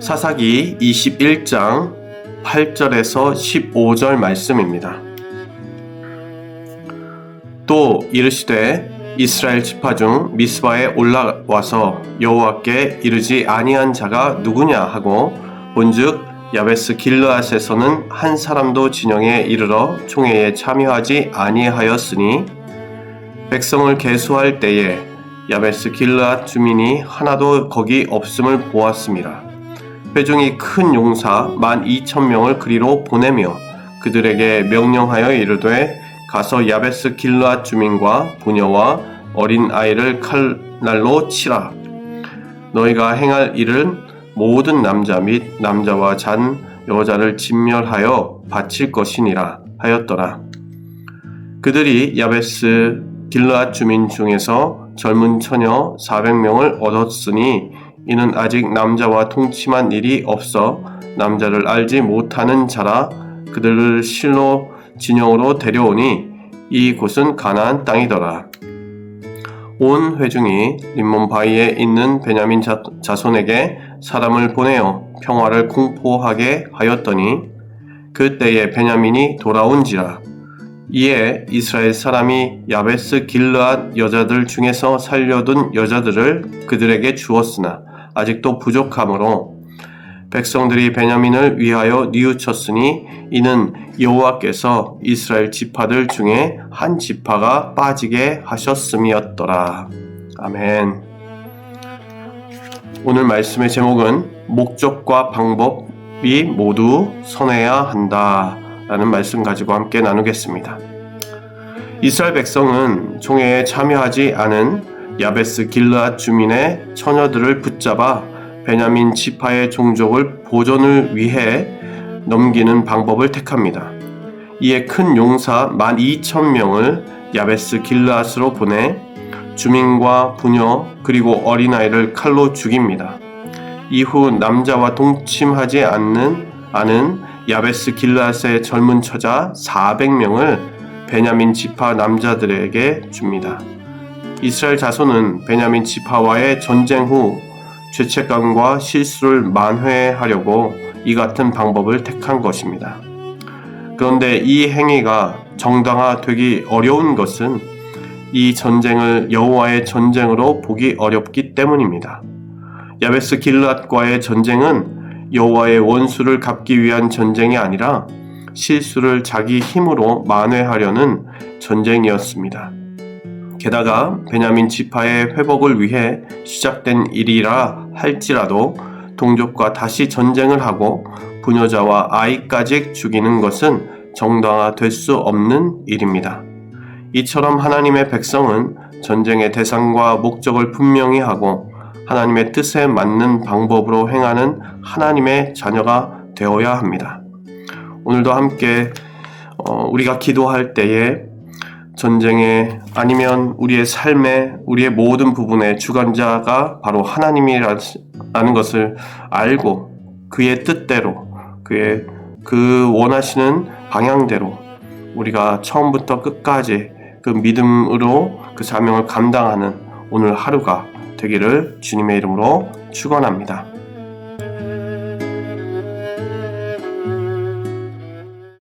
사사기 21장 8절에서 15절 말씀입니다. 또 이르시되 이스라엘 지파 중 미스바에 올라와서 여호와께 이르지 아니한 자가 누구냐 하고 본즉 야베스 길르앗에서는 한 사람도 진영에 이르러 총회에 참여하지 아니하였으니 백성을 계수할 때에 야베스 길르앗 주민이 하나도 거기 없음을 보았습니다. 회중이 큰 용사 만 이천 명을 그리로 보내며 그들에게 명령하여 이르되 가서 야베스 길르앗 주민과 부녀와 어린 아이를 칼날로 치라. 너희가 행할 일은 모든 남자 및 남자와 잔 여자를 진멸하여 바칠 것이니라 하였더라. 그들이 야베스 길르앗 주민 중에서 젊은 처녀 400명을 얻었으니 이는 아직 남자와 통치만 일이 없어 남자를 알지 못하는 자라 그들을 실로 진영으로 데려오니 이 곳은 가나안 땅이더라. 온 회중이 림몬 바위에 있는 베냐민 자, 자손에게 사람을 보내어 평화를 공포하게 하였더니 그때에 베냐민이 돌아온지라 이에 이스라엘 사람이 야베스 길르앗 여자들 중에서 살려둔 여자들을 그들에게 주었으나 아직도 부족하므로 백성들이 베냐민을 위하여 뉘우쳤으니 이는 여호와께서 이스라엘 지파들 중에 한 지파가 빠지게 하셨음이었더라. 아멘. 오늘 말씀의 제목은 목적과 방법이 모두 선해야 한다. 라는 말씀 가지고 함께 나누겠습니다. 이스라엘 백성은 총회에 참여하지 않은 야베스 길르앗 주민의 처녀들을 붙잡아 베냐민 지파의 종족을 보존을 위해 넘기는 방법을 택합니다. 이에 큰 용사 12,000명을 야베스 길르앗으로 보내 주민과 부녀 그리고 어린아이를 칼로 죽입니다. 이후 남자와 동침하지 않는 아는 야베스 길르앗의 젊은 처자 400명을 베냐민 지파 남자들에게 줍니다. 이스라엘 자손은 베냐민 지파와의 전쟁 후 죄책감과 실수를 만회하려고 이 같은 방법을 택한 것입니다. 그런데 이 행위가 정당화되기 어려운 것은 이 전쟁을 여호와의 전쟁으로 보기 어렵기 때문입니다. 야베스 길앗과의 전쟁은 여호와의 원수를 갚기 위한 전쟁이 아니라 실수를 자기 힘으로 만회하려는 전쟁이었습니다. 게다가 베냐민 지파의 회복을 위해 시작된 일이라 할지라도 동족과 다시 전쟁을 하고 부녀자와 아이까지 죽이는 것은 정당화될 수 없는 일입니다. 이처럼 하나님의 백성은 전쟁의 대상과 목적을 분명히 하고 하나님의 뜻에 맞는 방법으로 행하는 하나님의 자녀가 되어야 합니다. 오늘도 함께 어, 우리가 기도할 때에 전쟁에 아니면 우리의 삶에 우리의 모든 부분의 주관자가 바로 하나님이라는 것을 알고 그의 뜻대로 그의 그 원하시는 방향대로 우리가 처음부터 끝까지 그 믿음으로 그 사명을 감당하는 오늘 하루가 되기를 주님의 이름으로 축원합니다.